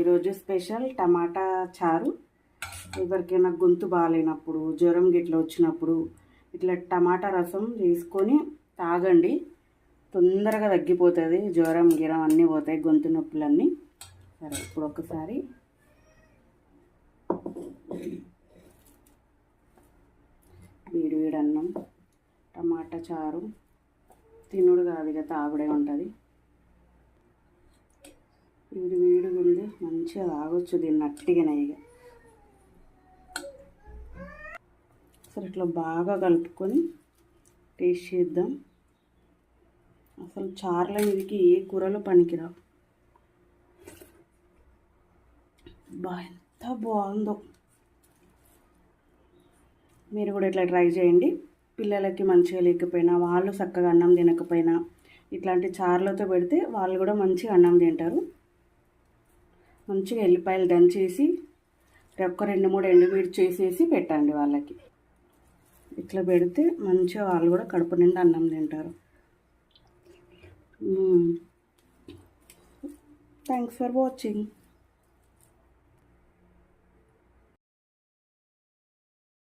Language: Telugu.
ఈరోజు స్పెషల్ టమాటా చారు. ఎవరికైనా గొంతు బాగాలేనప్పుడు జ్వరం గిట్ల వచ్చినప్పుడు ఇట్లా టమాటా రసం తీసుకొని తాగండి. తొందరగా తగ్గిపోతుంది జ్వరం గిరం అన్నీ పోతాయి గొంతు నొప్పులన్నీ. సరే ఇప్పుడు ఒకసారి. వేడి వేడి అన్నం టమాటా చారు. తినుడు కాదు ఇక తాగుడే ఉంటుంది. మంచిగా తాగొచ్చు దీన్ని అట్టిగానే ఇక. సరే ఇట్లా బాగా కలుపుకొని టేస్ట్ చేద్దాం. అసలు చార్ల మీదకి ఏ కూరలు పనికిరావు. బా ఎంత బాగుందో. మీరు కూడా ఇట్లా ట్రై చేయండి. పిల్లలకి మంచిగా లేకపోయినా వాళ్ళు చక్కగా అన్నం తినకపోయినా ఇట్లాంటి చార్లతో పెడితే వాళ్ళు కూడా మంచిగా అన్నం తింటారు. మంచిగా ఎల్లిపాయలు దంచేసి ఒక్క రెండు మూడు ఎండుమిర్చి చేసేసి పెట్టండి వాళ్ళకి. ఇట్లా పెడితే మంచిగా వాళ్ళు కూడా కడుపు నిండా అన్నం తింటారు. Thanks for watching